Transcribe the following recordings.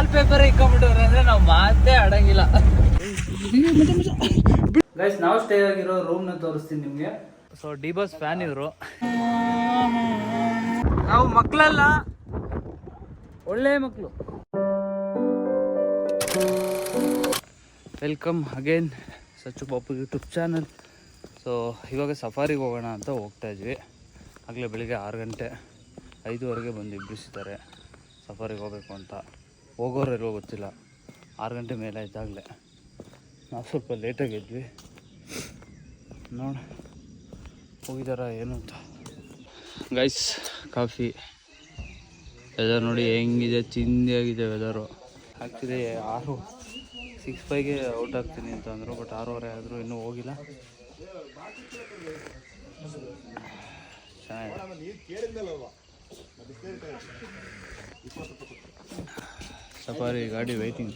Wall paper ಇಕ್ಕೊಂಡ್ಬಿಟ್ಟವ್ರೆ ಅಂದ್ರೆ ನಾವು ಮಾತೇ ಆಡಂಗಿಲ್ಲ. ಗೈಸ್ ನಾವು ಸ್ಟೇ ಆಗಿರೋ ರೂಮ್ನ ತೋರಿಸ್ತೀನಿ ನಿಮ್ಗೆ. ಸೊ ಡಿ ಬಸ್ ಫ್ಯಾನ್ ಇದ್ರು ನಾವು ಮಕ್ಕಳಲ್ಲ ಒಳ್ಳೆ ಮಕ್ಕಳು ವೆಲ್ಕಮ್ ಅಗೇನ್ ಸಚ್ಚು ಪಾಪು ಯೂಟ್ಯೂಬ್ ಚಾನಲ್ ಸೊ ಇವಾಗ ಸಫಾರಿಗೆ ಹೋಗೋಣ ಅಂತ ಹೋಗ್ತಾ ಇದ್ವಿ. ಆಗಲೇ ಬೆಳಿಗ್ಗೆ ಆರು ಗಂಟೆ ಐದುವರೆಗೆ ಬಂದು ಇಬ್ಬಿಸಿದ್ದಾರೆ ಸಫಾರಿಗೆ ಹೋಗಬೇಕು ಅಂತ. ಹೋಗೋರೆಲ್ಲೋ ಗೊತ್ತಿಲ್ಲ. ಆರು ಗಂಟೆ ಮೇಲೆ ಆಯ್ತಾಗಲೇ. ನಾವು ಸ್ವಲ್ಪ ಲೇಟಾಗಿ ಇದ್ವಿ ನೋಡ ಹೋಗಿದಾರ ಏನು ಅಂತ. Guys coffee. ವೆದರ್ ನೋಡಿ ಹೆಂಗಿದೆ ಚಿಂದಿಯಾಗಿದೆ ವೆದರು ಆಗ್ತಿದೆ ಆರು ಸಿಕ್ಸ್ ಫೈವ್ಗೆ ಔಟ್ ಆಗ್ತೀನಿ ಅಂತ ಅಂದರು ಬಟ್ ಆರೂವರೆ ಆದರೂ ಇನ್ನೂ ಹೋಗಿಲ್ಲ. ಚೆನ್ನಾಗಿದೆ. ಸಫಾರಿ ಗಾಡಿ ವೈಟಿಂಗ್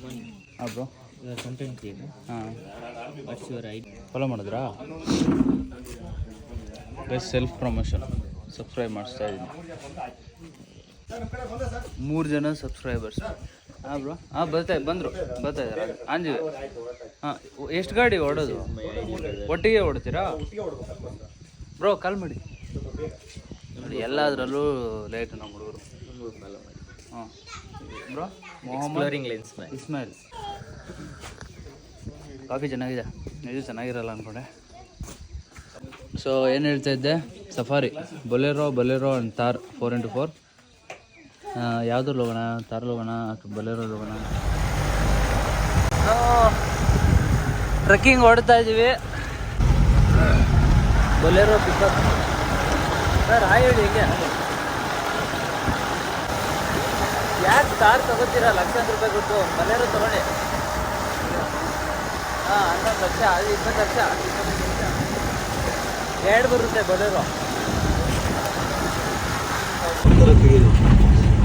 ಹಾಂ ಬ್ರೋ ಹಾಂ. ಫಾಲೋ ಮಾಡಿದ್ರಾ? ಬೆಸ್ಟ್ ಸೆಲ್ಫ್ ಪ್ರಮೋಷನ್ ಸಬ್ಸ್ಕ್ರೈಬ್ ಮಾಡಿಸ್ತಾ ಇದ್ದೀನಿ ಮೂರು ಜನ ಸಬ್ಸ್ಕ್ರೈಬರ್ಸ್ ಹಾಂ ಬ್ರೋ ಹಾಂ ಬರ್ತಾ ಬಂದರು. ಬರ್ತಾ ಇದ್ದಾರೆ ಆಂಜಿವೆ. ಹಾಂ ಎಷ್ಟು ಗಾಡಿ ಓಡೋದು? ಒಟ್ಟಿಗೆ ಓಡ್ತೀರಾ? ಬ್ರೋ ಕಾಲ್ ಮಾಡಿ. ನೋಡಿ ಎಲ್ಲದರಲ್ಲೂ ಲೇಟ್ ನಮ್ಮ ಹುಡುಗರು. ಹಾಂ. ಬ್ರೋ ಮೊಹಮ್ಮದ್ ಇಸ್ಮಾಯಿಲ್ ಕಾಫಿ ಚೆನ್ನಾಗಿದೆ. ಇದು ಚೆನ್ನಾಗಿರಲ್ಲ ಅಂದ್ಕೊಂಡೆ ಸೊ ಏನು ಹೇಳ್ತಾ ಇದ್ದೆ? Safari Bolero Bolero and Thar four into four ಯಾವ್ದ್ರಲ್ಲಿ ಹೋಗೋಣ ತಾರಲ್ಲಿ ಹೋಗೋಣ ಅಥವಾ ಬೊಲೆರೋಲ್ಲಿ ಹೋಗೋಣ ಟ್ರೆಕ್ಕಿಂಗ್ ಹೊಡ್ತಾ ಇದ್ದೀವಿ ಬೊಲೆರೋ ಪಿಕಪ್ ಸರ್ ಹಾಯ್ ಹೇಳಿ ಹೆಂಗೆ? ಯಾಕೆ ಕಾರ್ ತಗೋತೀರಾ? ಲಕ್ಷಾಂತರ ರೂಪಾಯಿ ಕೊಟ್ಟು ಬೊಲೆರೋ ತಗೊಳ್ಳಿ. ಹಾಂ ಹನ್ನೊಂದು ಲಕ್ಷ ಅದು ಇಪ್ಪತ್ತು ಲಕ್ಷ. ಇಪ್ಪತ್ತೈದು ಲಕ್ಷ ಎರಡು ಬರುತ್ತೆ ಬೊಲೆರೋ.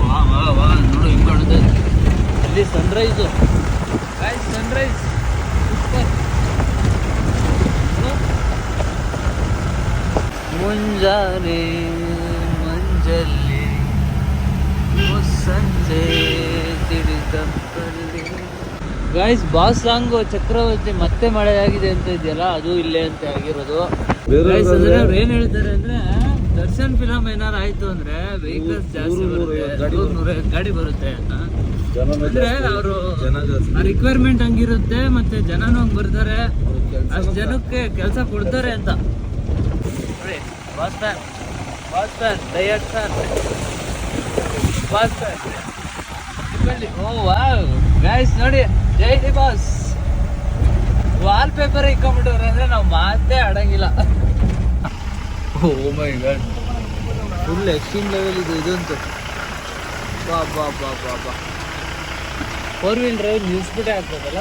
ವಾ ವಾ ವಾ ನೋಡು ಹಿಂಗೆ ಕಾಣುತ್ತೆ. ಅಲ್ಲಿ ಸನ್ರೈಸು ಗಾಯ್ಸ್ ಸನ್ರೈಸ್ ಸೂಪರ್ ಮುಂಜಾನೆ ಮಂಜಲ್ಲಿ ಗಾಯ್ಸ್ ಬಾಸ್ ಸಾಂಗ್ ಚಕ್ರವರ್ತಿ ಮತ್ತೆ ಮಳೆಯಾಗಿದೆ ಅಂತ ಇದೆಯಲ್ಲ ಅದು ಇಲ್ಲೇ ಅಂತ ಆಗಿರೋದು. ಅವ್ರು ಏನ್ ಹೇಳ್ತಾರೆ ಅಂದ್ರೆ ದರ್ಶನ್ ಫಿಲಂ ಏನಾರು ಆಯ್ತು ಅಂದ್ರೆ ವೆಹಿಕಲ್ಸ್ ಜಾಸ್ತಿ ಬರುತ್ತೆ ಗಾಡಿ ಬರುತ್ತೆ. ಅಂತ. ಅಂದ್ರೆ ಅವರು ರಿಕ್ವೈರ್ಮೆಂಟ್ ಹಂಗಿರುತ್ತೆ ಮತ್ತೆ ಜನನು ಹಂಗ್ ಬರ್ತಾರೆ. ಅಷ್ಟು ಜನಕ್ಕೆ ಕೆಲಸ ಕೊಡ್ತಾರೆ ಅಂತ. ನೋಡಿ boss fan boss fan diet fan boss fan oh wow. Guys ನೋಡಿ Jai D boss. Wall paper ಇಕ್ಕೊಂಡ್ಬಿಟ್ಟವ್ರೆ ಅಂದ್ರೆ ನಾವು ಮಾತೇ ಆಡಂಗಿಲ್ಲ. ಓ my god full extreme level ಇದೆ ಇದಂತೂ. ಬಾ ಬಾ ಬಾ ಬಾ ಬಾ. ಫೋರ್ ವೀಲ್ ಡ್ರೈವ್ ನಿಲ್ಸ್ಬಿಟ್ಟೆ ಆಗ್ತದಲ್ಲ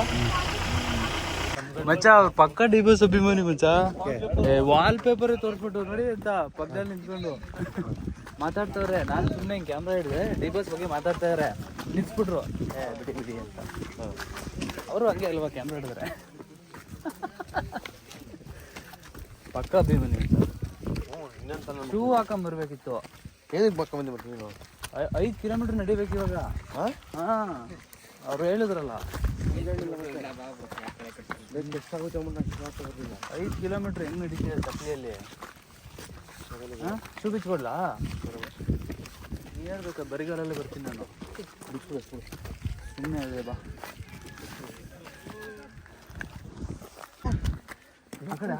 ಮಚ್ಚ ಅವ್ರ ಪಕ್ಕ ಡಿ ಬಸ್ ಅಭಿಮಾನಿ ಮಚ್ಚ. ವಾಲ್ ಪೇಪರ್ ತೋರಿಸ್ಬಿಟ್ಟು ನೋಡಿ ಅಂತ ಪಕ್ಕದಲ್ಲಿ ನಿಂತ್ಕೊಂಡು. ಮಾತಾಡ್ತವ್ರೆ ನಾನು ಸುಮ್ಮನೆ ಹಿಂಗೆ ಕ್ಯಾಮ್ರಾ ಹಿಡಿದೆ ಡಿ ಬಸ್ ಬಗ್ಗೆ ಮಾತಾಡ್ತಾ ಇದಾರೆ ನಿಲ್ಸ್ಬಿಟ್ರು. ಏ ಬಿಡಿ ಬಿಡಿ ಅಂತ. ಅವರು ಹಂಗೆ ಅಲ್ವಾ ಕ್ಯಾಮ್ರಾ ಹಿಡಿದ್ರೆ? ಪಕ್ಕ ಅಭಿಮಾನಿ ಶೂ ಹಾಕೊಂಡ್ ಬರ್ಬೇಕಿತ್ತು ಏನಕ್ಕೆ ಪಕ್ಕ ಬರ್ತೀನಿ ನೀನು? ಐ- ಐದ್ ಕಿಲೋಮೀಟರ್ ನಡಿಬೇಕು ಇವಾಗ. ಹಾಂ? ಅವ್ರು ಹೇಳಿದ್ರಲ್ಲ. ನಾನು ಐದು ಕಿಲೋಮೀಟರ್ ಹೆಂಗ್ ನಡೀತಿದೆ ತಪ್ಪಲಿಯಲ್ಲಿ ಶೂ ಬಿಚ್ಕೊಡ್ಲಾ ಹೇಳ್ಬೇಕಾ ಬರಿಗಾಲಲ್ಲೇ ಬರ್ತೀನಿ ನಾನು. ಸುಮ್ಮನೆ ಇದೆ ಬಾ.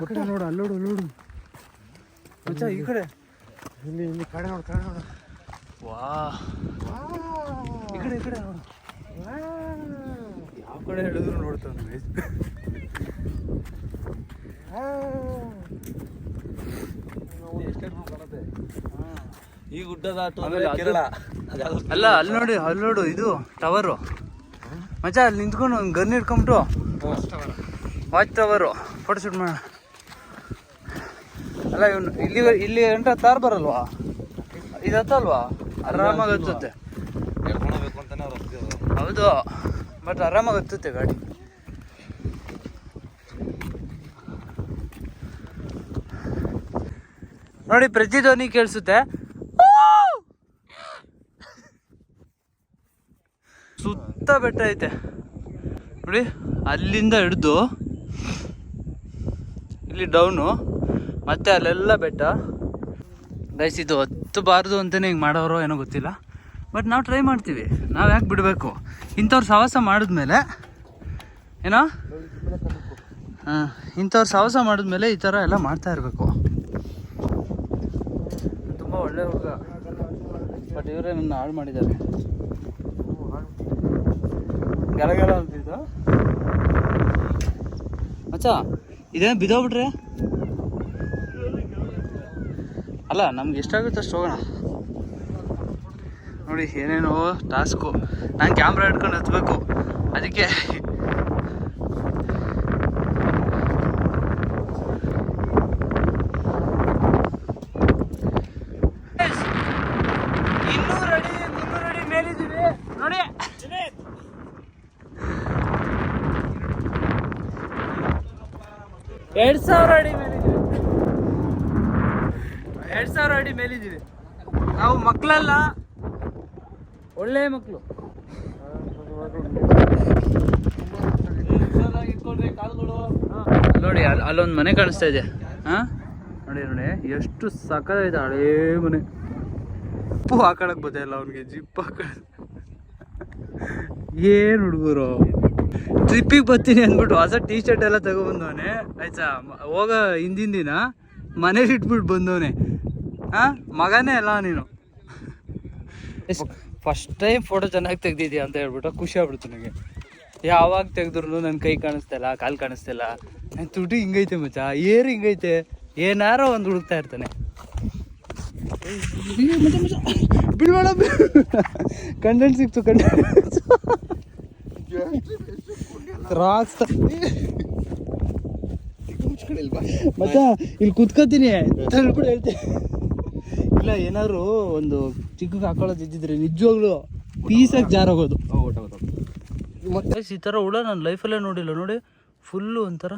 ಕಡೆ ನೋಡು ಅಲ್ಲೋಡು ಅಲ್ಲೋಡು. ಮಚ್ಚ ಈ ಕಡೆ. ಇಲ್ಲಿ ಇಲ್ಲಿ ಕಡೆ ನೋಡು ಕಡೆ ನೋಡು. ವಾ. ಈ ಕಡೆ ಈ ಕಡೆ ನೋಡು. ಯಾವ ಕಡೆ ಹೇಳಿದ್ರು ನೋಡ್ತಾನೆ. ಈ ಗುಡ್ಡದ ಅದು- ಅಲ್ಲ ಅಲ್ಲಿ ನೋಡಿ ಅಲ್ಲಿ ನೋಡು ಇದು ಟವರು. ಮಜಾ ಅಲ್ಲಿ ನಿಂತ್ಕೊಂಡು ಒಂದು ಗನ್ ಹಿಡ್ಕೊಂಬಿಟ್ಟು ವಾಚ್ ಟವರು ಫೋಟೋ ಶೂಟ್ ಮಾಡ. ಅಲ್ಲ ಇವನು ಇಲ್ಲಿ ಇಲ್ಲಿ ಗಂಟ ತಾರ್ ಬರಲ್ವಾ? ಇದು ಹತ್ತಲ್ವಾ? ಆರಾಮಾಗಿ ಹತ್ತುತ್ತೆ. ಹೇಳ್ಕೊಳ್ಬೇಕು ಅಂತಾನೆ ಅವ್ರು ಹೌದು ಬಟ್ ಆರಾಮಾಗಿ ಹತ್ತುತ್ತೆ ಗಾಡಿ. ನೋಡಿ ಪ್ರತಿಧ್ವನಿ ಕೇಳಿಸುತ್ತೆ. ಸುತ್ತ ಬೆಟ್ಟ ಐತೆ. ನೋಡಿ, ಅಲ್ಲಿಂದ ಹಿಡ್ದು ಇಲ್ಲಿ ಡೌನು ಮತ್ತೆ ಅಲ್ಲೆಲ್ಲ ಬೆಟ್ಟ. ಗೈಸ್ ಇದು ಹತ್ತಬಾರ್ದು ಅಂತಲೇ ಹಿಂಗೆ ಮಾಡೋರು ಏನೋ ಗೊತ್ತಿಲ್ಲ. ಬಟ್ ನಾವು ಟ್ರೈ ಮಾಡ್ತೀವಿ. ನಾವು ಯಾಕೆ ಬಿಡಬೇಕು? ಇಂಥವ್ರು ಸಾಹಸ ಮಾಡಿದ್ಮೇಲೆ ಏನೋ? ಹಾಂ, ಇಂಥವ್ರು ಸಾಹಸ ಮಾಡಿದ್ಮೇಲೆ ಈ ಥರ ಎಲ್ಲ ಮಾಡ್ತಾ ಇರಬೇಕು. ಒಳ್ಳೆ ಹುಡುಗ. ಬಟ್ ಇವರೇ ನನ್ನ ಹಾಳು ಮಾಡಿದ್ದಾರೆ. ಗಲಗಲ ಅಂತಿದ್ದ ಮಚ್ಚ, ಇದೇನು ಬಿದ್ದೋಗ್ಬಿಟ್ರೆ? ಅಲ್ಲ, ನಮ್ಗೆ ಎಷ್ಟಾಗುತ್ತೆ ಅಷ್ಟು ಹೋಗೋಣ. ನೋಡಿ, ಏನೇನೋ ಟಾಸ್ಕು. ನಾನು ಕ್ಯಾಮ್ರಾ ಹಿಡ್ಕೊಂಡು ಹತ್ಬೇಕು. ಅದಕ್ಕೆ ಇನ್ನೂರು ಅಡಿ ಮುನ್ನೂರು ಅಡಿ ಮೇಲಿದ್ದೀವಿ ನೋಡಿ ಎರಡ್ ಸಾವಿರ ಅಡಿ ಮೇಲಿದ್ದೀವಿ. ಎರಡು ಸಾವಿರ ಅಡಿ ಮೇಲಿದ್ದೀವಿ. ನಾವು ಮಕ್ಕಳಲ್ಲ, ಒಳ್ಳೆ ಮಕ್ಕಳು ನೋಡಿ ಅಲ್ಲಿ ಅಲ್ಲೊಂದು ಮನೆ ಕಾಣಿಸ್ತಾ ಇದೆ. ಹಾಂ? ನೋಡಿ ನೋಡಿ, ಎಷ್ಟು ಸಕ್ಕತ್ತಾಗಿದೆ ಹಳೇ ಮನೆ. ಉಪ್ಪು ಹಾಕೊಳಕ್ ಗೊತ್ತಿಲ್ಲ ಅವನಿಗೆ ಜಿಪ್ ಹಾಕ ಏನು ಹುಡುಗರು? ಟ್ರಿಪ್ಪಿಗೆ ಬರ್ತೀನಿ ಅಂದ್ಬಿಟ್ಟು ಹೊಸ ಟೀ ಶರ್ಟ್ ಎಲ್ಲ ತಗೊಬಂದವನೆ ಆಯ್ತಾ? ಹೋಗೋ ಹೋಗ ಹಿಂದಿನ ದಿನ ಮನೇಲಿ ಇಟ್ಬಿಟ್ಟು ಬಂದವನೆ. ಹಾಂ ಮಗನೇ ಅಲ್ಲ ನೀನು. ಫಸ್ಟ್ ಟೈಮ್ ಫೋಟೋ ಚೆನ್ನಾಗಿ ತೆಗ್ದಿದ್ಯಾ ಅಂತ ಹೇಳ್ಬಿಟ್ಟು ಖುಷಿ ಆಗ್ಬಿಡ್ತು ನನಗೆ ಯಾವಾಗ ತೆಗೆದ್ರು ನನ್ನ ಕೈ ಕಾಣಿಸ್ತಿಲ್ಲ ಕಾಲು ಕಾಣಿಸ್ತಿಲ್ಲ ನನ್ನ ತುಟಿ ಹಿಂಗೈತೆ ಮಚ್ಚ ಏರು ಹಿಂಗೈತೆ. ಏನಾರೋ ಒಂದು ಹುಡುಕ್ತಾ ಇರ್ತಾನೆ. ಬಿಡ್ಬೇಡ ಕಂಡೆಂಟ್ ಸಿಕ್ತು ಕಂಡೆಂಟ್ ರಾಕ್ಸ್ ಮತ್ತ ಇಲ್ಲಿ ಕುತ್ಕೋತೀನಿ. ಕೂಡ ಹೇಳ್ತೀನಿ ಇಲ್ಲ, ಏನಾದ್ರು ಒಂದು ಚಿಕ್ಕ ಹಾಕೊಳ್ಳೋದು ಇದ್ದಿದ್ರೆ ನಿಜವಾಗ್ಲು ಪೀಸಾಗಿ ಜಾರೋಗೋದು. ಮತ್ತೆ ಈ ಥರ ಹುಳ ನಾನು ಲೈಫಲ್ಲೇ ನೋಡಿಲ್ಲ. ನೋಡಿ ಫುಲ್ಲು ಒಂಥರ.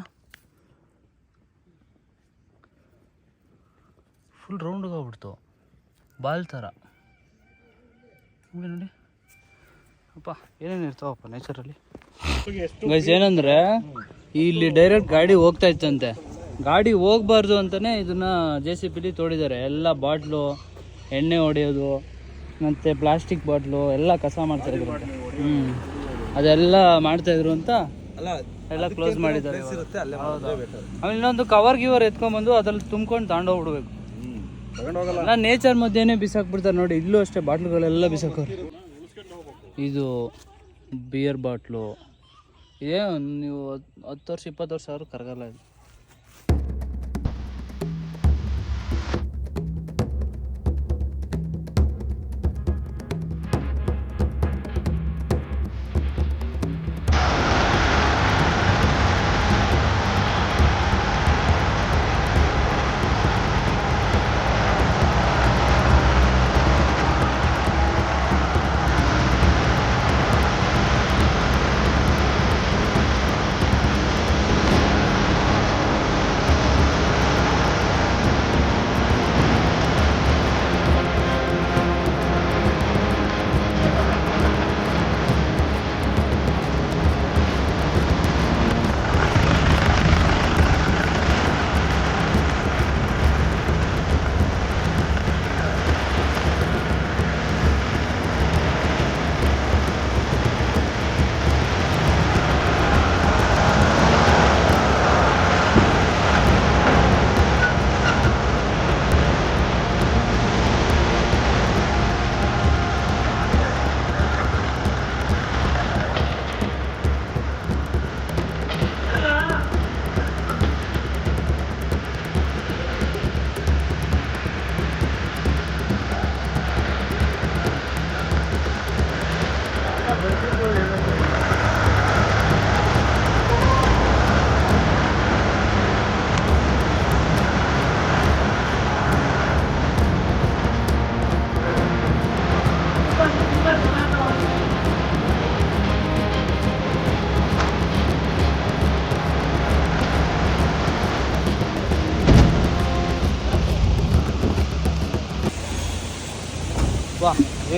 ಫುಲ್ ರೌಂಡ್ಗೆ ಆಗ್ಬಿಡ್ತು. ಬಾಲ್ ಥರ ನೋಡಿ ನೋಡಿ. ಅಪ್ಪ ಏನೇನು ಇರ್ತಾವಪ್ಪ ನೇಚರಲ್ಲಿ ಗೈಸ್ ಏನಂದ್ರೆ ಇಲ್ಲಿ ಡೈರೆಕ್ಟ್ ಗಾಡಿ ಹೋಗ್ತಾ ಇತ್ತಂತೆ. ಗಾಡಿ ಹೋಗ್ಬಾರ್ದು ಅಂತಾನೆ ಇದನ್ನ ಜೆ ಸಿ ಪಿಲಿ ತೋಡಿದ್ದಾರೆ. ಎಲ್ಲ ಬಾಟ್ಲು ಎಣ್ಣೆ ಹೊಡೆಯೋದು ಮತ್ತೆ ಪ್ಲಾಸ್ಟಿಕ್ ಬಾಟ್ಲು ಎಲ್ಲ ಕಸ ಮಾಡ್ತಾ ಇದ್ರು ಹ್ಞೂ ಅದೆಲ್ಲ ಮಾಡ್ತಾ ಇದ್ರು ಅಂತ ಎಲ್ಲ ಕ್ಲೋಸ್ ಮಾಡಿದ್ದಾರೆ. ಆಮೇಲೆ ಇನ್ನೊಂದು ಕವರ್ ಗಿವರ್ ಎತ್ಕೊಂಡ್ಬಂದು ಅದ್ರಲ್ಲಿ ತುಂಬ್ಕೊಂಡು ತಗೊಂಡೋಗ್ಬಿಡ್ಬೇಕು ಅಲ್ಲ ನೇಚರ್ ಮಧ್ಯೆನೇ ಬಿಸಾಕ್ಬಿಡ್ತಾರೆ ನೋಡಿ. ಇಲ್ಲೂ ಅಷ್ಟೇ ಬಾಟ್ಲುಗಳೆಲ್ಲ ಬಿಸಾಕೋರು. ಇದು ಬಿಯರ್ ಬಾಟ್ಲು ಇದೇ ನೀವು ಹತ್- ಹತ್ತು ವರ್ಷ ಇಪ್ಪತ್ತು ವರ್ಷ ಆದ್ರೂ ಕರಗಲ್ಲ ಇದು.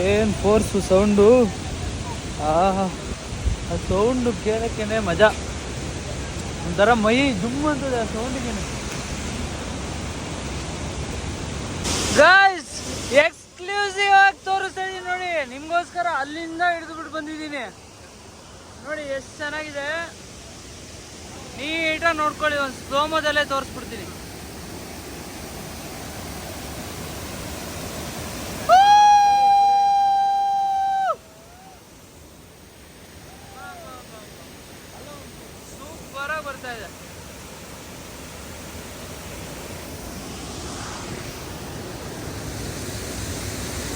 ಏನು ಫೋರ್ಸು ಸೌಂಡು ಆ ಸೌಂಡ್ ಕೇಳಕ್ಕೇನೆ ಮಜಾ. ಒಂಥರ ಮೈ ಜುಮ್ ಅಂತದೆ ಆ ಸೌಂಡಿಗೇನೆ ಗಾಯ್ಸ್ ಎಕ್ಸ್ಕ್ಲೂಸಿವ್ ಆಗಿ ತೋರಿಸ್ತಾ ನೋಡಿ. ನಿಮ್ಗೋಸ್ಕರ ಅಲ್ಲಿಂದ ಹಿಡಿದು ಬಿಟ್ಟು ಬಂದಿದ್ದೀನಿ. ನೋಡಿ, ಎಷ್ಟು ಚೆನ್ನಾಗಿದೆ. ನೀಟಾಗಿ ನೋಡ್ಕೊಳ್ಳಿ, ಒಂದು ಸ್ಲೋಮೋದಲ್ಲೇ ತೋರಿಸ್ಬಿಡ್ತೀನಿ ಸೂಪರ್ ಆಗಿ ಬರ್ತಾ ಇದೆ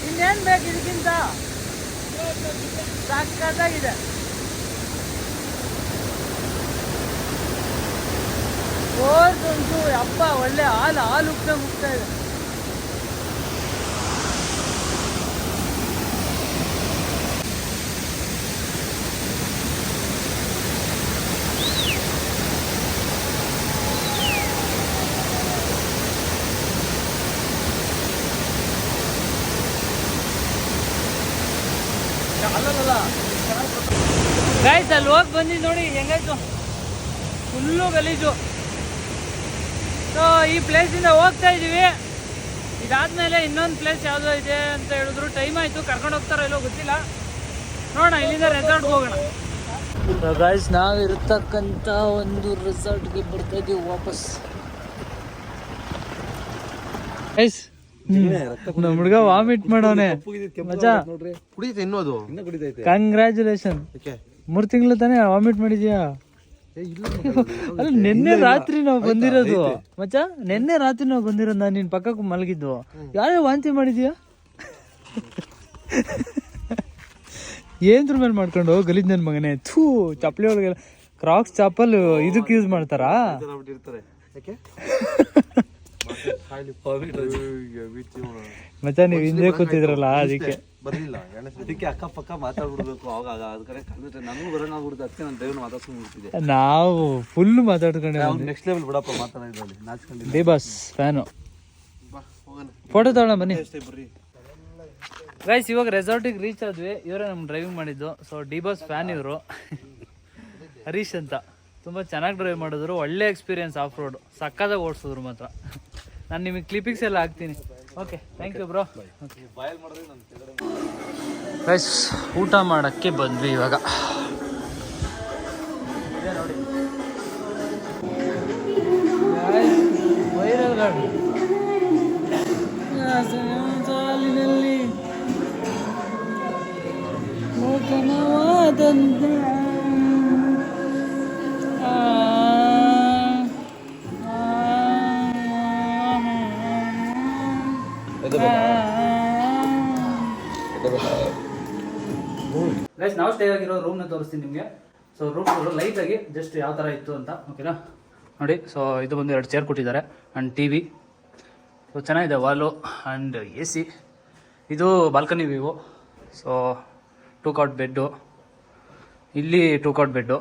ಇನ್ನೇನ್ ಬೇಕು ಇದಕ್ಕಿಂತ ಸಕ್ಕತ್ತಾಗಿದೆ ಉಂಟು ಅಪ್ಪ ಒಳ್ಳೆ ಹಾಲು ಹಾಲು ಉಪ್ಪೆ ಮುಗ್ತಾ ಇದೆ. ಗಾಯ್ಸ್ ಅಲ್ಲಿ ಹೋಗಿ ಬಂದಿದ್ದು ನೋಡಿ, ಹೆಂಗಾಯ್ತು? ಫುಲ್ಲು ಗಲೀಜು. ಸೊ ಈ ಪ್ಲೇಸಿಂದ ಹೋಗ್ತಾ ಇದೀವಿ. ಇದಾದ್ಮೇಲೆ ಇನ್ನೊಂದು ಪ್ಲೇಸ್ ಯಾವುದೋ ಇದೆ ಅಂತ ಹೇಳಿದ್ರು. ಟೈಮ್ ಆಯಿತು. ಕರ್ಕೊಂಡು ಹೋಗ್ತಾರೋ ಇಲ್ಲೋ ಗೊತ್ತಿಲ್ಲ. ನೋಡೋಣ ಇಲ್ಲಿಂದ ರೆಸಾರ್ಟ್ಗೆ ಹೋಗೋಣ. ಗಾಯ್ಸ್ ನಾವು ಇರತಕ್ಕಂಥ ಒಂದು ರೆಸಾರ್ಟ್ಗೆ ಬರ್ತಾ ಇದೀವಿ ವಾಪಸ್. ಗೈಸ್ ನಮ್ಮ ಹುಡುಗ ವಾಮಿಟ್ ಮಾಡೋನೆ. ಮಜಾ. ಕುಡಿತೈತೆ. ಕಂಗ್ರ್ಯಾಚುಲೇಷನ್ ಮೂರು ತಿಂಗಳು ತಾನೇ ವಾಮಿಟ್ ಮಾಡಿದ್ಯಾ? ಅಲ್ಲ ನಿನ್ನೆ ರಾತ್ರಿ ನಾವು ಬಂದಿರೋದು. ಮಚ್ಚ ನಿನ್ನೆ ರಾತ್ರಿ ನಾವು ಬಂದಿರೋದು ನಾನು ನಿನ್ನ ಪಕ್ಕಕ್ಕೆ ಮಲಗಿದ್ದು. ಯಾರೇ ವಾಂತಿ ಮಾಡಿದ್ಯಾ? ಏನ್ದ್ರ ಮೇಲೆ ಮಾಡ್ಕೊಂಡು ಗಲೀಜ್ ನನ್ನ ಮಗನೇ? ಥೂ ಚಪ್ಪಲಿ ಒಳಗೆ ಕ್ರಾಕ್ಸ್ ಚಾಪಲ್ ಇದಕ್ಕೆ ಯೂಸ್ ಮಾಡ್ತಾರಾ? ಮಚ್ಚ ನೀವ್ ಹಿಂದೆ ಕೂತಿದ್ರಲ್ಲ ಅದಕ್ಕೆ. ಬರ್ಲಿಲ್ಲ. ಅದಕ್ಕೆ ಅಕ್ಕಪಕ್ಕ ಮಾತಾಡ್ಬಿಡ್ಬೇಕು. ಅವಾಗ ಅದಕ್ಕೆ ಕಡೆ ಕಂಡ್ಬಿಟ್ರೆ ನನಗೂ ಬರೋಣ ಆಗ್ಬಿಡುತ್ತೆ ಅದಕ್ಕೆ ನಾನು ದೇವ್ರ ಮಾತಾಡ್ಸ್ಕೊಂಡ್ಬಿಡ್ತಿದ್ದೆ ನಾವು ಫುಲ್ ಮಾತಾಡ್ಕೊಂಡೆ ನೆಕ್ಸ್ಟ್ ಲೆವೆಲ್ ಬಿಡಪ್ಪ ಮಾತಾಡಿದ್ರೆ ನಾಚ್ಕೊಂಡಿದ್ದೆ ಡಿ ಬಾಸ್ ಫ್ಯಾನು ಬಾ ಹೋಗೋಣ. ಫೋಟೋ ತಗೊಳ ಬನ್ನಿ. ಗೈಸ್ ಇವಾಗ ರೆಸಾರ್ಟಿಗೆ ರೀಚ್ ಆದ್ವಿ. ಇವರೇ ನಮ್ಮ ಡ್ರೈವಿಂಗ್ ಮಾಡಿದ್ದು. ಸೊ ಡಿ ಬಸ್ ಫ್ಯಾನ್ ಇವರು. ಹರೀಶ್ ಅಂತ. ತುಂಬ ಚೆನ್ನಾಗಿ ಡ್ರೈವ್ ಮಾಡಿದ್ರು. ಒಳ್ಳೆ ಎಕ್ಸ್ಪೀರಿಯನ್ಸ್ ಆಫ್ ರೋಡ್ ಸಕ್ಕದಾಗ ಓಡಿಸಿದ್ರು ಮಾತ್ರ. ನಾನು ನಿಮಗೆ ಕ್ಲಿಪಿಕ್ಸ್ ಎಲ್ಲ ಹಾಕ್ತೀನಿ. ಓಕೆ ಥ್ಯಾಂಕ್ ಯು ಬ್ರೋ ಬಾಯಲ್ ಮಾಡಿದ್ರೆ ನಾನು ಕೆಳಗಡೆ ಊಟ ಮಾಡೋಕ್ಕೆ ಬಂದ್ವಿ ಇವಾಗ. ವೈರಲ್ ಗಾಡಿ. ಸಾಲಿನಲ್ಲಿ ಲೇಖನವಾದಂತ ಸ್ಟೇ ಆಗಿರೋ ರೂಮ್ನ ತೋರಿಸ್ತೀನಿ ನಿಮಗೆ. ಸೊ ರೂಮ್ ಲೈಟ್ ಆಗಿ ಜಸ್ಟ್ ಯಾವ ಥರ ಇತ್ತು ಅಂತ ಓಕೆನಾ ನೋಡಿ ಸೊ ಇದು ಬಂದು ಎರಡು ಚೇರ್ ಕೊಟ್ಟಿದ್ದಾರೆ ಆ್ಯಂಡ್ ಟಿ ವಿ ಸೊ ಚೆನ್ನಾಗಿದೆ ವಾಲು ಆ್ಯಂಡ್ ಎ ಸಿ ಇದು balcony view so two cot bed ಇಲ್ಲಿ ಟೂ ಕಾಟ್ ಬೆಡ್ಡು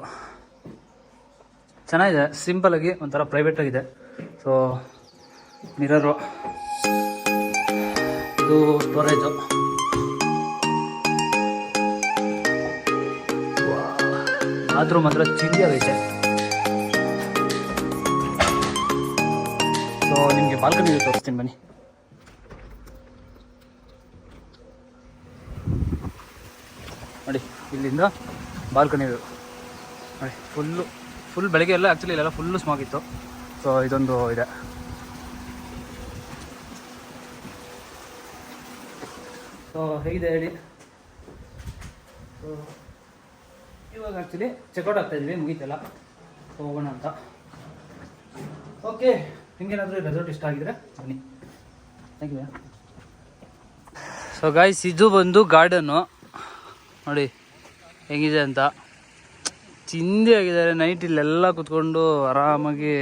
ಚೆನ್ನಾಗಿದೆ ಸಿಂಪಲಾಗಿ ಒಂಥರ ಪ್ರೈವೇಟಾಗಿದೆ ಸೊ ಮಿರರು ಇದು ಸ್ಟೋರೇಜು ಬಾತ್ರೂಮ್ ಮಾತ್ರ ಚಿಂದಿಯಾಗೈತೆ ಸೊ ನಿಮಗೆ ಬಾಲ್ಕನಿ ತೋರಿಸ್ತೀನಿ ಬನ್ನಿ. ನೋಡಿ, ಇಲ್ಲಿಂದ ಬಾಲ್ಕನಿ ನೋಡಿ ಫುಲ್ಲು ಫುಲ್ ಬೆಳಗ್ಗೆ ಎಲ್ಲ ಆ್ಯಕ್ಚುಲಿ ಇಲ್ಲೆಲ್ಲ ಫುಲ್ಲು ಸ್ಮಾಗ್ ಇತ್ತು. ಸೊ ಇದೊಂದು ಇದೆ. ಸೊ ಹೇಗಿದೆ ಹೇಳಿ? ಸೊ ಇವಾಗ ಆ್ಯಕ್ಚುಲಿ ಚೆಕ್ಔಟ್ ಆಗ್ತಾ ಇದ್ವಿ, ಮುಗೀತಲ್ಲ? ಹೋಗೋಣ ಅಂತ. ಓಕೆ ನಿಮಗೇನಾದರೂ ರೆಸಾರ್ಟ್ ಇಷ್ಟ ಆಗಿದ್ರೆ ಬನ್ನಿ. ಥ್ಯಾಂಕ್ ಯು ಸೊ ಗಾಯ್ಸ್ ಇದು ಬಂದು ಗಾರ್ಡನ್ನು ನೋಡಿ, ಹೆಂಗಿದೆ ಅಂತ. ಚಿಂದಿ ಆಗಿದ್ದಾರೆ ನೈಟ್ ಇಲ್ಲೆಲ್ಲ ಕುತ್ಕೊಂಡು ಆರಾಮಾಗಿ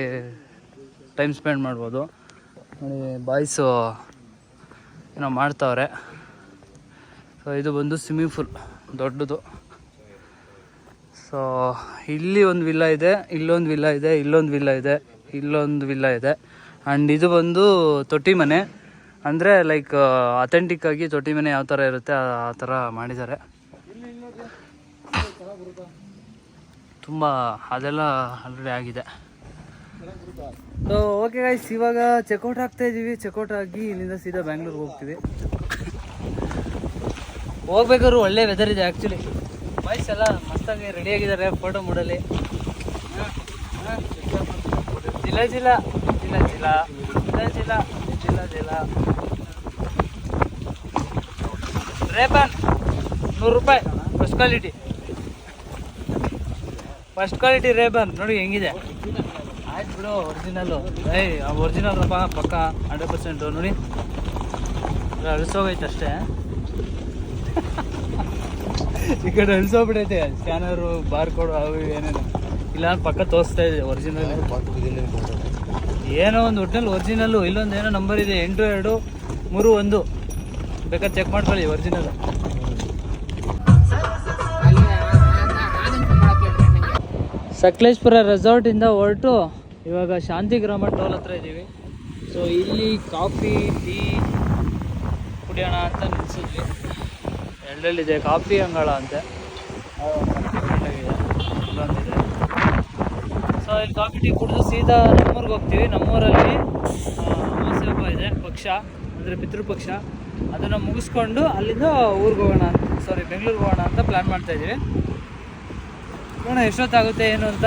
ಟೈಮ್ ಸ್ಪೆಂಡ್ ಮಾಡ್ಬೋದು. ನೋಡಿ ಬಾಯ್ಸು ಏನೋ ಮಾಡ್ತಾವ್ರೆ. ಸೊ ಇದು ಬಂದು ಸ್ವಿಮ್ಮಿಂಗ್ ಫೂಲ್ ದೊಡ್ಡದು. ಸೊ ಇಲ್ಲಿ ಒಂದು ವಿಲ್ಲ ಇದೆ, ಇಲ್ಲೊಂದು ವಿಲ್ಲ ಇದೆ, ಇಲ್ಲೊಂದು ವಿಲ್ಲ ಇದೆ, ಇಲ್ಲೊಂದು ವಿಲ್ಲ ಇದೆ. ಆ್ಯಂಡ್ ಇದು ಬಂದು ತೊಟ್ಟಿ ಮನೆ. ಅಂದರೆ ಲೈಕ್ ಅಥೆಂಟಿಕ್ ಆಗಿ ತೊಟ್ಟಿ ಮನೆ ಯಾವ ಥರ ಇರುತ್ತೆ, ಆ ಥರ ಮಾಡಿದ್ದಾರೆ. ತುಂಬ, ಅದೆಲ್ಲ ಆಲ್ರೆಡಿ ಆಗಿದೆ. ಸೊ ಓಕೆ ಗಾಯ್ಸ್ ಇವಾಗ ಚೆಕ್ಔಟ್ ಆಗ್ತಾ ಇದ್ದೀವಿ ಚೆಕ್ಔಟ್ ಆಗಿ ಇಲ್ಲಿಂದ ಸೀದಾ ಬ್ಯಾಂಗ್ಳೂರ್ಗೆ ಹೋಗ್ತೀವಿ. ಹೋಗ್ಬೇಕಾದ್ರೂ ಒಳ್ಳೆ ವೆದರ್ ಇದೆ ಆ್ಯಕ್ಚುಲಿ ಬಾಯ್ಸ್ ಎಲ್ಲ ಮಸ್ತಾಗಿ ರೆಡಿ ಆಗಿದ್ದಾರೆ ಫೋಟೋ ಮೂಡಲಿ ಜಿಲ್ಲ ಜಿಲ್ಲ. ಜಿಲ್ಲ ಜಿಲ್ಲ. ಜಿಲ್ಲ ಜಿಲ್ಲ. ಜಿಲ್ಲ ಜಿಲ್ಲ. ರೇಪನ್, ನೂರು ರೂಪಾಯಿ. First quality first quality Rayban ನೋಡಿ ಹೆಂಗಿದೆ. ಆಯ್ತು ಬಿಡು ಒರಿಜಿನಲ್ಲು ಏಯ್ ಒರಿಜಿನಲ್ ಪಕ್ಕ ಹಂಡ್ರೆಡ್ ಪರ್ಸೆಂಟು ನೋಡಿ. ಅಳಿಸೋಗೈತೆ ಅಷ್ಟೇ ಈ ಕಡೆ ಅಳಿಸೋಗ್ಬಿಟ್ಟೈತೆ ಸ್ಕ್ಯಾನರು ಬಾರ್ ಕೋಡ್ ಅವು ಏನೇನು. ಇಲ್ಲ ಪಕ್ಕ ತೋರಿಸ್ತಾ ಇದೆ ಒರಿಜಿನಲ್ ಏನೋ ಒಂದು ಒಟ್ಟಿನಲ್ಲಿ ಒರಿಜಿನಲ್ಲು ಇಲ್ಲೊಂದು ಏನೋ ನಂಬರ್ ಇದೆ ಎಂಟು ಎರಡು ಮೂರು ಒಂದು. ಬೇಕಾದ್ರೆ ಚೆಕ್ ಮಾಡ್ಕೊಳ್ಳಿ ಒರಿಜಿನಲ್ ಸಕಲೇಶ್ಪುರ ರೆಸಾರ್ಟಿಂದ ಹೊರಟು ಇವಾಗ ಶಾಂತಿಗ್ರಾಮ ಟೋಲ್ ಹತ್ರ ಇದ್ದೀವಿ. ಸೊ ಇಲ್ಲಿ ಕಾಫಿ ಟೀ ಕುಡಿಯೋಣ ಅಂತ ನಿಲ್ಸಿದ್ವಿ. ಎಲ್ಲೆಲ್ಲಿದೆ ಕಾಫಿ ಅಂಗಳ ಅಂತೆ. ಸೊ ಇಲ್ಲಿ ಕಾಫಿ ಟೀ ಕುಡಿದು ಸೀದಾ ನಮ್ಮೂರಿಗೆ ಹೋಗ್ತೀವಿ. ನಮ್ಮೂರಲ್ಲಿ ಅಮಾವಾಸ್ಯ ಹಬ್ಬ ಇದೆ, ಪಕ್ಷ, ಅಂದರೆ ಪಿತೃಪಕ್ಷ. ಅದನ್ನು ಮುಗಿಸ್ಕೊಂಡು ಅಲ್ಲಿಂದ ಊರಿಗೆ ಹೋಗೋಣ ಸಾರಿ ಬೆಂಗಳೂರಿಗೆ ಹೋಗೋಣ ಅಂತ ಪ್ಲ್ಯಾನ್ ಮಾಡ್ತಾ ಇದ್ದೀವಿ ನೋಡೋಣ ಎಷ್ಟೊತ್ತಾಗುತ್ತೆ, ಏನು ಅಂತ.